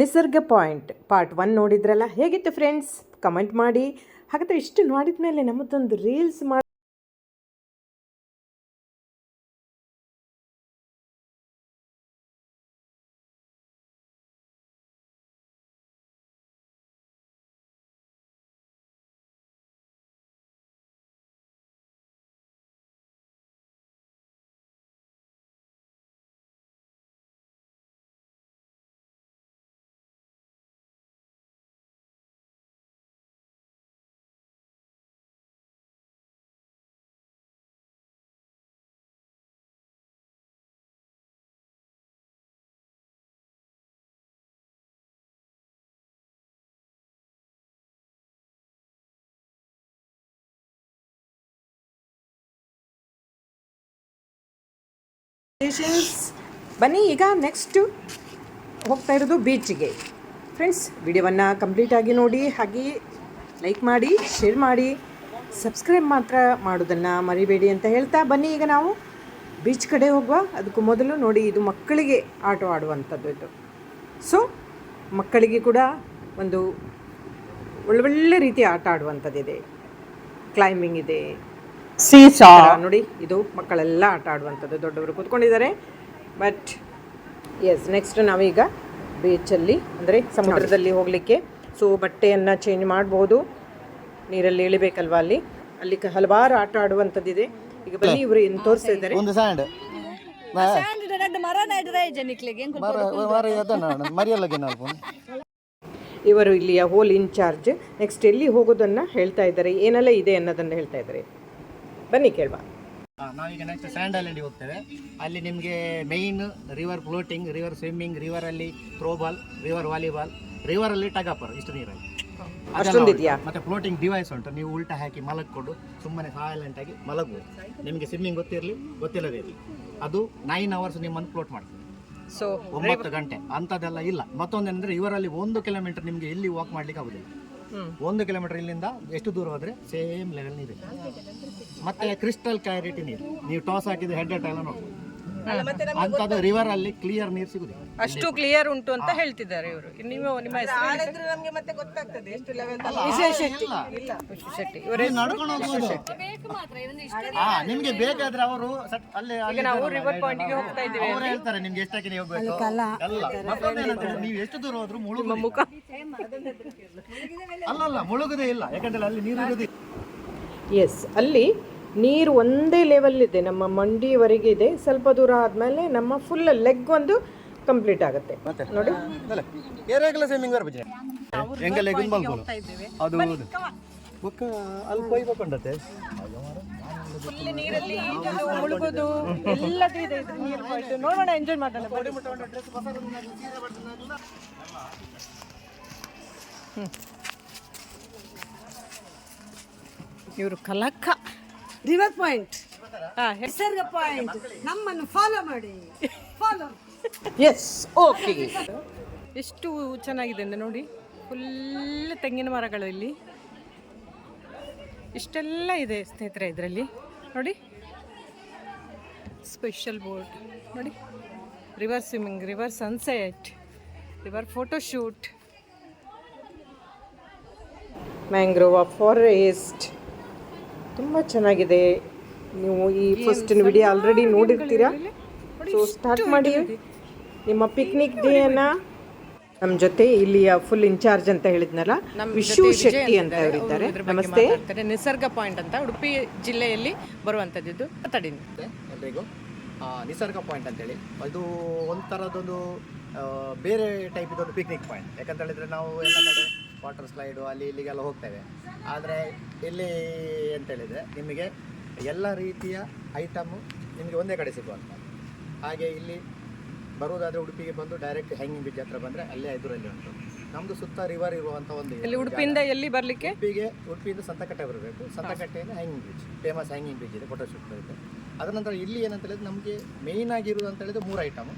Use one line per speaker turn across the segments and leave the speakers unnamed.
ನಿಸರ್ಗ point part one ನೋಡಿದ್ರಲ್ಲ? ಹೇಗಿತ್ತು ಫ್ರೆಂಡ್ಸ್ ಕಮೆಂಟ್ ಮಾಡಿ. ಹಾಗಾದರೆ ಇಷ್ಟು ನೋಡಿದ ಮೇಲೆ ನಮ್ಮದೊಂದು ರೀಲ್ಸ್ ಮಾಡಿ ಬನ್ನಿ, ಈಗ ನೆಕ್ಸ್ಟು ಹೋಗ್ತಾ ಇರೋದು ಬೀಚಿಗೆ ಫ್ರೆಂಡ್ಸ್ ವಿಡಿಯೋವನ್ನು ಕಂಪ್ಲೀಟಾಗಿ ನೋಡಿ, ಹಾಗೆ ಲೈಕ್ ಮಾಡಿ ಶೇರ್ ಮಾಡಿ ಸಬ್ಸ್ಕ್ರೈಬ್ ಮಾತ್ರ ಮಾಡೋದನ್ನು ಮರಿಬೇಡಿ ಅಂತ ಹೇಳ್ತಾ ಬನ್ನಿ. ಈಗ ನಾವು ಬೀಚ್ ಕಡೆ ಹೋಗುವ. ಅದಕ್ಕೂ ಮೊದಲು ನೋಡಿ, ಇದು ಮಕ್ಕಳಿಗೆ ಆಟ ಆಡುವಂಥದ್ದು ಇದು. ಸೊ ಮಕ್ಕಳಿಗೆ ಕೂಡ ಒಂದು ಒಳ್ಳೊಳ್ಳೆ ರೀತಿ ಆಟ ಆಡುವಂಥದ್ದಿದೆ. ಕ್ಲೈಂಬಿಂಗ್ ಇದೆ.
ಸೀಸಾ
ನೋಡಿ ಇದು ಮಕ್ಕಳೆಲ್ಲ ಆಟ ಆಡುವಂಥದ್ದು. ದೊಡ್ಡವರು ಕೂತ್ಕೊಂಡಿದ್ದಾರೆ. ಬಟ್ ಎಸ್ ನೆಕ್ಸ್ಟ್ ನಾವೀಗ ಬೀಚಲ್ಲಿ ಅಂದರೆ ಸಮುದ್ರದಲ್ಲಿ ಹೋಗಲಿಕ್ಕೆ. ಸೊ ಬಟ್ಟೆಯನ್ನು ಚೇಂಜ್ ಮಾಡ್ಬೋದು. ನೀರಲ್ಲಿ ಇಳಿಬೇಕಲ್ವಾ ಅಲ್ಲಿ? ಅಲ್ಲಿ ಹಲವಾರು ಆಟ ಆಡುವಂಥದ್ದಿದೆ. ಈಗ ಬನ್ನಿ ಇವರು ಏನು ತೋರಿಸ್ತಾ ಇದ್ದಾರೆ. ಇವರು ಇಲ್ಲಿಯ ಹೋಲ್ ಇನ್ಚಾರ್ಜ್ ನೆಕ್ಸ್ಟ್ ಎಲ್ಲಿ ಹೋಗೋದನ್ನ ಹೇಳ್ತಾ ಇದ್ದಾರೆ. ಏನೆಲ್ಲ ಇದೆ ಅನ್ನೋದನ್ನ ಹೇಳ್ತಾ ಇದ್ದಾರೆ. ಬನ್ನಿ ಕೇಳುವ.
ನಾವೀಗ ನೆಕ್ಸ್ಟ್ ಸ್ಯಾಂಡ್ ಐಲ್ಯಾಂಡಿಗೆ ಹೋಗ್ತೇವೆ. ಅಲ್ಲಿ ನಿಮಗೆ main river floating river swimming river ಅಲ್ಲಿ ಥ್ರೋಬಾಲ್ ರಿವರ್ ವಾಲಿಬಾಲ್ ರಿವರ್ ಅಲ್ಲಿ ಟಗಾಪರ್ ಇಷ್ಟು ನೀರಲ್ಲಿ.
ಅಷ್ಟೊಂದಿದೆಯಾ?
ಮತ್ತೆ ಫ್ಲೋಟಿಂಗ್ ಡಿವೈಸ್ ಉಂಟು. ನೀವು ಉಲ್ಟಾ ಹಾಕಿ ಮಲಗ್ಕೊಂಡು ಸುಮ್ಮನೆ ಸೈಲೆಂಟ್ ಆಗಿ ಮಲಗ್ಬೋದು ನಿಮಗೆ ಸ್ವಿಮ್ಮಿಂಗ್ ಗೊತ್ತಿರಲಿ ಗೊತ್ತಿಲ್ಲದೇ ಇರಲಿ. ಅದು ನೈನ್ ಅವರ್ಸ್ ನಿಮ್ಮನ್ನು ಫ್ಲೋಟ್ ಮಾಡ್ತದೆ.
ಸೊ
ಒಂಬತ್ತು ಗಂಟೆ. ಅಂಥದ್ದೆಲ್ಲ ಇಲ್ಲ. ಮತ್ತೊಂದೇನೆಂದ್ರೆ ಇವರಲ್ಲಿ ಒಂದು ಕಿಲೋಮೀಟರ್ ನಿಮಗೆ ಇಲ್ಲಿ ವಾಕ್ ಮಾಡ್ಲಿಕ್ಕೆ ಆಗುದಿಲ್ಲ. ಒಂದು ಕಿಲೋಮೀಟರ್ ಇಲ್ಲಿಂದ ಎಷ್ಟು ದೂರ ಹೋದರೆ? ಸೇಮ್ ಲೆವೆಲ್ ನೀರು ಮತ್ತೆ ಕ್ರಿಸ್ಟಲ್ ಕ್ಲಾರಿಟಿ ನೀರು. ನೀವು ಟಾಸ್ ಹಾಕಿದ್ರೆ ಹೆಡ್ ಎಲ್ಲ ನೋಡ್ಬೋದು. ಅಂಥದ್ದು ರಿವರ್ ಅಲ್ಲಿ ಕ್ಲಿಯರ್ ನೀರು ಸಿಗುದಿಲ್ಲ.
ಅಷ್ಟು ಕ್ಲಿಯರ್ ಉಂಟು ಅಂತ ಹೇಳ್ತಿದ್ದಾರೆ ಇವರು. ನೀವು ನಿಮ್ಮ ಶೆಟ್ಟಿ
ನೀವು ನಡ್ಕೊಂಡು ಹೋಗ್ಬೋದು. ಹಾ ನಿಮ್ಗೆ ಬೇಕಾದ್ರೆ ಅವರು ಅಲ್ಲಿ ಅಲ್ಲಿ. ಅವ್ರು ಹೇಳ್ತಾರೆ ನಿಮ್ಗೆ ಎಷ್ಟಕ್ಕೆ ನೀವು ಹೋಗ್ಬೇಕು ಅಲ್ಲ ನೀವು ಎಷ್ಟು ದೂರ ಹೋದ್ರು ಮುಳುಗು ಮುಖ. ಅಲ್ಲಲ್ಲ ಮುಳುಗುದೇ ಇಲ್ಲ. ಯಾಕಂದ್ರೆ ಅಲ್ಲಿ ನೀರು ಇರುವುದಿಲ್ಲ
ಎಸ್ ಅಲ್ಲಿ ನೀರು ಒಂದೇ ಲೆವೆಲ್ಲಿದೆ ಇದೆ. ನಮ್ಮ ಮಂಡಿವರೆಗೆ ಇದೆ. ಸ್ವಲ್ಪ ದೂರ ಆದಮೇಲೆ ನಮ್ಮ ಫುಲ್ ಲೆಗ್ ಒಂದು ಕಂಪ್ಲೀಟ್ ಆಗುತ್ತೆ. ನೋಡಿ. ನೀರಲ್ಲಿ ಮುಳುಗೋದು ಎಲ್ಲದೂ ಇದೆ ನೀರು ನೋಡೋಣ ಎಂಜಾಯ್ ಮಾಡೋಣ. ಇವರು Kalakka
river point. Nisarga point. ನಮ್ಮನ್ನು ಫಾಲೋ ಮಾಡಿ. ಫಾಲೋ
ಎಸ್ ಓಕೆ ಎಷ್ಟು ಚೆನ್ನಾಗಿದೆ ಅಂದರೆ ನೋಡಿ ಫುಲ್ ತೆಂಗಿನ ಮರಗಳು ಇಲ್ಲಿ. ಇಷ್ಟೆಲ್ಲ ಇದೆ ಸ್ನೇಹಿತರೆ ಇದರಲ್ಲಿ. ನೋಡಿ. ಸ್ಪೆಷಲ್ ಬೋರ್ಡ್ ನೋಡಿ. River swimming river sunset river photoshoot mangrove forest ತುಂಬ ಚೆನ್ನಾಗಿದೆ. ನೀವು ಈ ಫಸ್ಟ್ ವಿಡಿಯೋ ಆಲ್ರೆಡಿ ನೋಡಿರ್ತೀರಾ? ಸೊ ಸ್ಟಾರ್ಟ್ ಮಾಡಿ. ನಿಮ್ಮ ಪಿಕ್ನಿಕ್ ಡೇನ ನಮ್ಮ ಜೊತೆ ಇಲ್ಲಿಯ ಫುಲ್ ಇನ್ಚಾರ್ಜ್ ಅಂತ ಹೇಳಿದ್ನಲ್ಲ? ವಿಶು ಶೆಟ್ಟಿ ಅಂತ ಹೇಳಿದ್ದಾರೆ ನಮಸ್ತೆ. ನಿಸರ್ಗ ಪಾಯಿಂಟ್ ಅಂತ ಉಡುಪಿ ಜಿಲ್ಲೆಯಲ್ಲಿ ಬರುವಂಥದ್ದು
ಎಲ್ರಿಗೂ. ಆ, ನಿಸರ್ಗ ಪಾಯಿಂಟ್ ಅಂತೇಳಿ. ಅದು ಒಂಥರದೊಂದು ಬೇರೆ ಟೈಪ್ ಇದೊಂದು ಪಿಕ್ನಿಕ್ ಪಾಯಿಂಟ್ ಯಾಕಂತ ಹೇಳಿದ್ರೆ ನಾವು ಎಲ್ಲ ಕಡೆ ವಾಟರ್ ಸ್ಲೈಡು ಅಲ್ಲಿ ಇಲ್ಲಿಗೆಲ್ಲ ಹೋಗ್ತೇವೆ. ಆದರೆ ಇಲ್ಲಿ ಅಂತೇಳಿದರೆ ನಿಮಗೆ ಎಲ್ಲ ರೀತಿಯ ಐಟಮು ನಿಮಗೆ ಒಂದೇ ಕಡೆ ಸಿಗುವಂಥ ಹಾಗೆ ಇಲ್ಲಿ ಬರೋದಾದರೆ ಉಡುಪಿಗೆ ಬಂದು ಡೈರೆಕ್ಟ್ ಹ್ಯಾಂಗಿಂಗ್ ಬ್ರಿಡ್ಜ್ ಹತ್ರ ಬಂದರೆ ಅಲ್ಲೇ ಎದುರಲ್ಲಿ ಉಂಟು. ನಮ್ಮದು ಸುತ್ತ ರಿವರ್ ಇರುವಂಥ ಒಂದು
ಇಲ್ಲಿ ಉಡುಪಿಯಿಂದ ಎಲ್ಲಿ ಬರಲಿಕ್ಕೆ?
ಉಡುಪಿಗೆ ಉಡುಪಿಯಿಂದ ಸಂತಕಟ್ಟೆ ಬರಬೇಕು. ಸಂತಕಟ್ಟೆಯಿಂದ hanging bridge famous hanging bridge ಇದೆ ಫೋಟೋಶೂಟ್ ಬರುತ್ತೆ. ಅದರ ನಂತರ ಇಲ್ಲಿ ಏನಂತ ಹೇಳಿದ್ರೆ ನಮಗೆ ಮೇಯ್ನ್ ಆಗಿರುವುದು ಅಂತ ಹೇಳಿದ್ರೆ ಮೂರು ಐಟಮು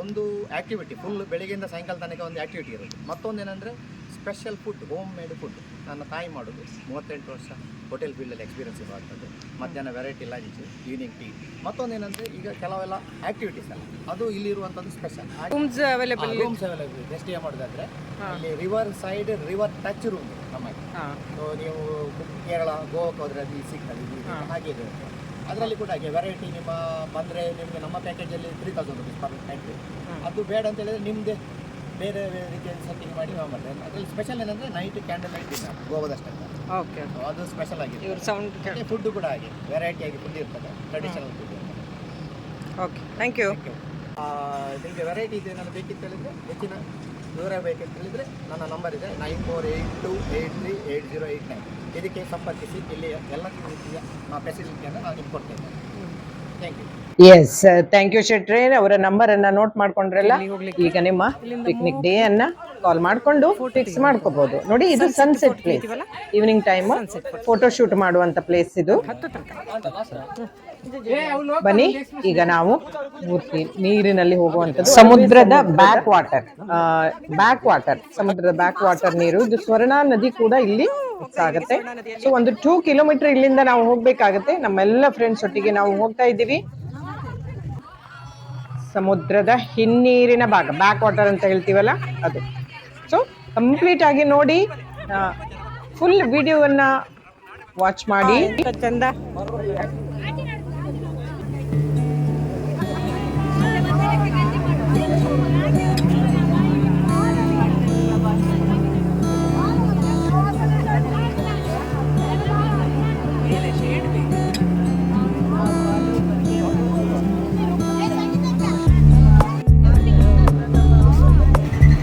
ಒಂದು ಆ್ಯಕ್ಟಿವಿಟಿ ಫುಲ್ ಬೆಳಿಗ್ಗೆಯಿಂದ ಸಾಯಂಕಾಲ ತನಕ ಒಂದು ಆ್ಯಕ್ಟಿವಿಟಿ ಇರುತ್ತೆ ಮತ್ತೊಂದು ಏನಂದರೆ special food home made food ನನ್ನ ತಾಯಿ ಮಾಡೋದು. ಮೂವತ್ತೆಂಟು ವರ್ಷ ಹೋಟೆಲ್ ಫೀಲ್ಡಲ್ಲಿ ಎಕ್ಸ್ಪೀರಿಯನ್ಸ್ ಇರುವಂಥದ್ದು ಮಧ್ಯಾಹ್ನ ವೆರೈಟಿ ಲಂಚ್ ಈವ್ನಿಂಗ್ ಟೀ ಮತ್ತೊಂದೇನೆಂದರೆ ಈಗ ಕೆಲವೆಲ್ಲ ಆ್ಯಕ್ಟಿವಿಟೀಸ್ ಅಲ್ಲ ಅದು ಇಲ್ಲಿರುವಂಥದ್ದು special
rooms available
rooms available ಇದೆ ಸ್ಟೇ ಮಾಡೋದಾದ್ರೆ ಇಲ್ಲಿ river side river touch room ನಮಗೆ
ಹಾಂ.
ಸೊ ನೀವು ಕೇರಳ ಗೋವಾಕ್ಕೆ ಹೋದರೆ ಅಲ್ಲಿ ಸಿಗ್ತದೆ. ಹಾಗೆ ಇದೆ. ಅದರಲ್ಲಿ ಕೂಡ ಹಾಗೆ ವೆರೈಟಿ ನಿಮ್ಮ ಬಂದರೆ ನಿಮಗೆ ನಮ್ಮ ಪ್ಯಾಕೇಜಲ್ಲಿ three thousand rupees per night ಅದು ಬೇಡ ಅಂತ ಹೇಳಿದ್ರೆ ನಿಮ್ಮದೇ ಬೇರೆ ರೀತಿಯಲ್ಲಿ ಸೆಟ್ಟಿಂಗ್ ಮಾಡಿ ನಾವು ಮಾಡ್ತೇವೆ ಅದರಲ್ಲಿ ಸ್ಪೆಷಲ್ ಏನಂದರೆ ನೈಟ್ ಕ್ಯಾಂಡಲ್ ಲೈಟ್ ಇಲ್ಲ ಗೋವಾದಷ್ಟೇ
ಓಕೆ
ಅದು ಸ್ಪೆಷಲ್ ಆಗಿದೆ.
ಇವ್ರ ಸೌಂಡ್
ಫುಡ್ ಕೂಡ ಹಾಗೆ ವೆರೈಟಿ ಆಗಿ ಫುಡ್ ಇರ್ತದೆ traditional food
okay thank you
ನಿಮಗೆ ವೆರೈಟಿ ಇದೆ ಏನಾದ್ರು ಬೇಕಿತ್ತು ಹೇಳಿದ್ರೆ ಹೆಚ್ಚಿನ ದೂರ ಬೇಕಿತ್ತು ಹೇಳಿದರೆ ನನ್ನ ನಂಬರ್ ಇದೆ nine four eight two eight three eight zero eight nine ಇದಕ್ಕೆ ಸಂಪರ್ಕಿಸಿ ಇಲ್ಲಿ ಎಲ್ಲ ರೀತಿಯ ಫೆಸಿಲಿಟಿಯನ್ನು ನಾನು ನಿಮ್ಗೆ ಕೊಡ್ತೇನೆ. Thank you
yes thank you ಶೆಟ್ರೆ. ಅವರ ನಂಬರ್ ಅನ್ನ ನೋಟ್ ಮಾಡ್ಕೊಂಡ್ರಲ್ಲ? ಈಗ ನಿಮ್ಮ ಪಿಕ್ನಿಕ್ ಡೇ ಅನ್ನ ಕಾಲ್ ಮಾಡ್ಕೊಂಡು ಫಿಕ್ಸ್ ಮಾಡ್ಕೋಬಹುದು ನೋಡಿ ಇದು sunset place evening time photo shoot ಮಾಡುವಂತ ಪ್ಲೇಸ್ ಇದು. ಬನ್ನಿ ಈಗ ನಾವು ಮೂರ್ತಿ ನೀರಿನಲ್ಲಿ ಹೋಗುವಂತದ್ದು ಸಮುದ್ರದ ಬ್ಯಾಕ್ ವಾಟರ್ ಬ್ಯಾಕ್ ವಾಟರ್ ಸಮುದ್ರದ ಬ್ಯಾಕ್ ವಾಟರ್ ನೀರು. ಇದು ಸ್ವರ್ಣ ನದಿ ಕೂಡ ಇಲ್ಲಿ ಆಗುತ್ತೆ ಸೊ ಒಂದು ಟೂ ಕಿಲೋಮೀಟರ್ ಇಲ್ಲಿಂದ ನಾವು ಹೋಗ್ಬೇಕಾಗತ್ತೆ. ನಮ್ಮೆಲ್ಲ ಫ್ರೆಂಡ್ಸ್ ಒಟ್ಟಿಗೆ ನಾವು ಹೋಗ್ತಾ ಇದ್ದೀವಿ. ಸಮುದ್ರದ ಹಿನ್ನೀರಿನ ಭಾಗ ಬ್ಯಾಕ್ ವಾಟರ್ ಅಂತ ಹೇಳ್ತೀವಲ್ಲ ಅದು. ಸೊ ಕಂಪ್ಲೀಟ್ ಆಗಿ ನೋಡಿ ಫುಲ್ ವಿಡಿಯೋವನ್ನ ವಾಚ್ ಮಾಡಿ. ಚಂದ.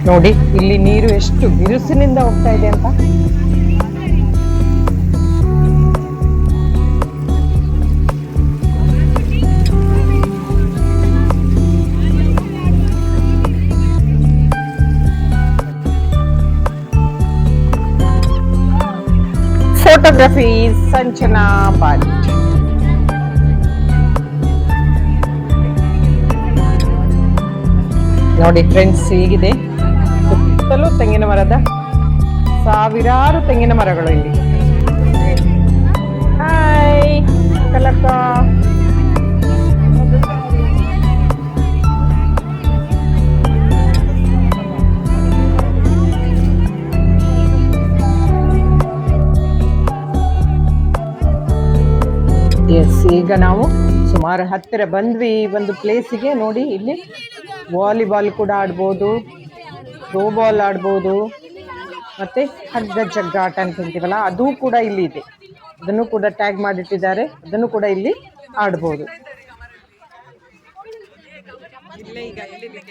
ನೋಡಿ ಇಲ್ಲಿ ನೀರು ಎಷ್ಟು ಬಿರುಸಿನಿಂದ ಹೋಗ್ತಾ ಇದೆ ಅಂತ. ಫೋಟೋಗ್ರಫಿ ಸಂಚನಾ ಬಾರಿ ನೋಡಿ ಫ್ರೆಂಡ್ಸ್ ಹೀಗಿದೆ. ಸುತ್ತಲೂ ತೆಂಗಿನ ಮರದ ಸಾವಿರಾರು ತೆಂಗಿನ ಮರಗಳು ಇಲ್ಲಿ. ಹಾಯ್ ಕಲಕ. ಎಸ್ ಈಗ ನಾವು ಸುಮಾರು ಹತ್ತಿರ ಬಂದ್ವಿ ಈ ಒಂದು ಪ್ಲೇಸಿಗೆ ನೋಡಿ ಇಲ್ಲಿ. ವಾಲಿಬಾಲ್ ಕೂಡ ಆಡ್ಬೋದು. ಥ್ರೋ ಬಾಲ್ ಆಡ್ಬೋದು. ಮತ್ತೆ ಹಗ್ಗ ಜಗ್ಗಾಟ ಅಂತ ಹೇಳ್ತೀವಲ್ಲ, ಅದು ಕೂಡ ಇಲ್ಲಿ ಇದೆ. ಅದನ್ನು ಕೂಡ ಟ್ಯಾಗ್ ಮಾಡಿಟ್ಟಿದ್ದಾರೆ. ಅದನ್ನು ಕೂಡ ಇಲ್ಲಿ ಆಡ್ಬೋದು.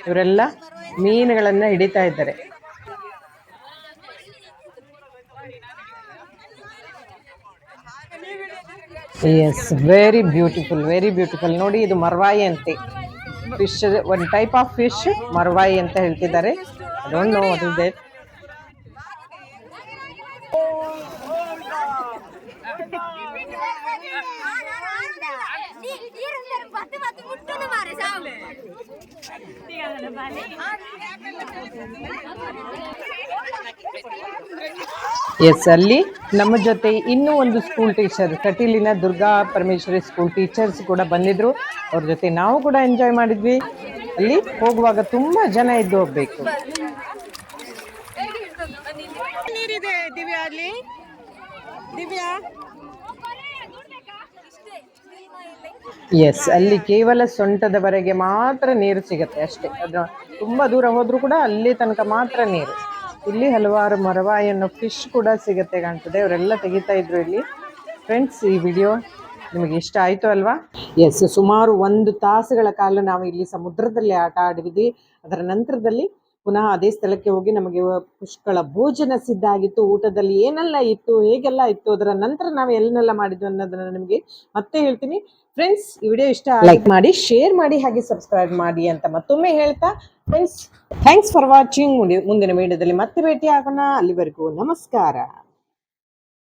ಇವರೆಲ್ಲ ಮೀನುಗಳನ್ನ ಹಿಡಿತಾ ಇದ್ದಾರೆ. Yes very beautiful very beautiful ನೋಡಿ, ಇದು ಮರ್ವಾಯಿ ಅಂತೆ. ಫಿಶ್ ಒಂದು ಟೈಪ್ ಆಫ್ ಫಿಶ್ ಮರ್ವಾಯಿ ಅಂತ ಹೇಳ್ತಿದ್ದಾರೆ.
I don't know what is
yes ಅಲ್ಲಿ ನಮ್ಮ ಜೊತೆ ಇನ್ನೂ ಒಂದು ಸ್ಕೂಲ್ ಟೀಚರ್ ಕಟೀಲಿನ ದುರ್ಗಾ ಪರಮೇಶ್ವರಿ ಸ್ಕೂಲ್ ಟೀಚರ್ಸ್ ಕೂಡ ಬಂದಿದ್ರು. ಅವ್ರ ಜೊತೆ ನಾವು ಕೂಡ ಎಂಜಾಯ್ ಮಾಡಿದ್ವಿ. ಅಲ್ಲಿ ಹೋಗುವಾಗ ತುಂಬಾ ಜನ ಇದ್ದು ಹೋಗ್ಬೇಕು. ನೀರಿದೆ ದಿವ್ಯಾ ಅಲ್ಲಿ? ದಿವ್ಯಾ? ಎಸ್ ಅಲ್ಲಿ ಕೇವಲ ಸೊಂಟದವರೆಗೆ ಮಾತ್ರ ನೀರು ಸಿಗುತ್ತೆ ಅಷ್ಟೇ. ಅದು ತುಂಬಾ ದೂರ ಹೋದ್ರೂ ಕೂಡ ಅಲ್ಲಿ ತನಕ ಮಾತ್ರ ನೀರು. ಇಲ್ಲಿ ಹಲವಾರು ಮರವಾಯನ್ನು ಫಿಶ್ ಕೂಡ ಸಿಗುತ್ತೆ ಕಾಣ್ತದೆ. ಅವರೆಲ್ಲ ತೆಗಿತಾ ಇದ್ರು ಇಲ್ಲಿ. ಫ್ರೆಂಡ್ಸ್ ಈ ವಿಡಿಯೋ ನಿಮಗೆ ಇಷ್ಟ ಆಯ್ತು ಅಲ್ವಾ? ಎಸ್ ಸುಮಾರು ಒಂದು ತಾಸುಗಳ ಕಾಲ ನಾವು ಇಲ್ಲಿ ಸಮುದ್ರದಲ್ಲಿ ಆಟ ಆಡಿದ್ವಿ. ಅದರ ನಂತರದಲ್ಲಿ ಪುನಃ ಅದೇ ಸ್ಥಳಕ್ಕೆ ಹೋಗಿ ನಮಗೆ ಪುಷ್ಕಳ ಭೋಜನ ಸಿದ್ಧ ಆಗಿತ್ತು. ಊಟದಲ್ಲಿ ಏನೆಲ್ಲ ಇತ್ತು ಹೇಗೆಲ್ಲ ಇತ್ತು ಅದರ ನಂತರ ನಾವು ಎಲ್ಲನೆಲ್ಲ ಮಾಡಿದ್ವಿ ಅನ್ನೋದನ್ನ ನಿಮಗೆ ಮತ್ತೆ ಹೇಳ್ತೀನಿ. ಫ್ರೆಂಡ್ಸ್ ಈ ವಿಡಿಯೋ ಇಷ್ಟ ಲೈಕ್ ಮಾಡಿ ಶೇರ್ ಮಾಡಿ ಹಾಗೆ ಸಬ್ಸ್ಕ್ರೈಬ್ ಮಾಡಿ ಅಂತ ಮತ್ತೊಮ್ಮೆ ಹೇಳ್ತಾ ಫ್ರೆಂಡ್ಸ್ ಥ್ಯಾಂಕ್ಸ್ ಫಾರ್ ವಾಚಿಂಗ್ ಮುಂದಿನ ವಿಡಿಯೋದಲ್ಲಿ ಮತ್ತೆ ಭೇಟಿ ಆಗೋಣ ಅಲ್ಲಿವರೆಗೂ ನಮಸ್ಕಾರ.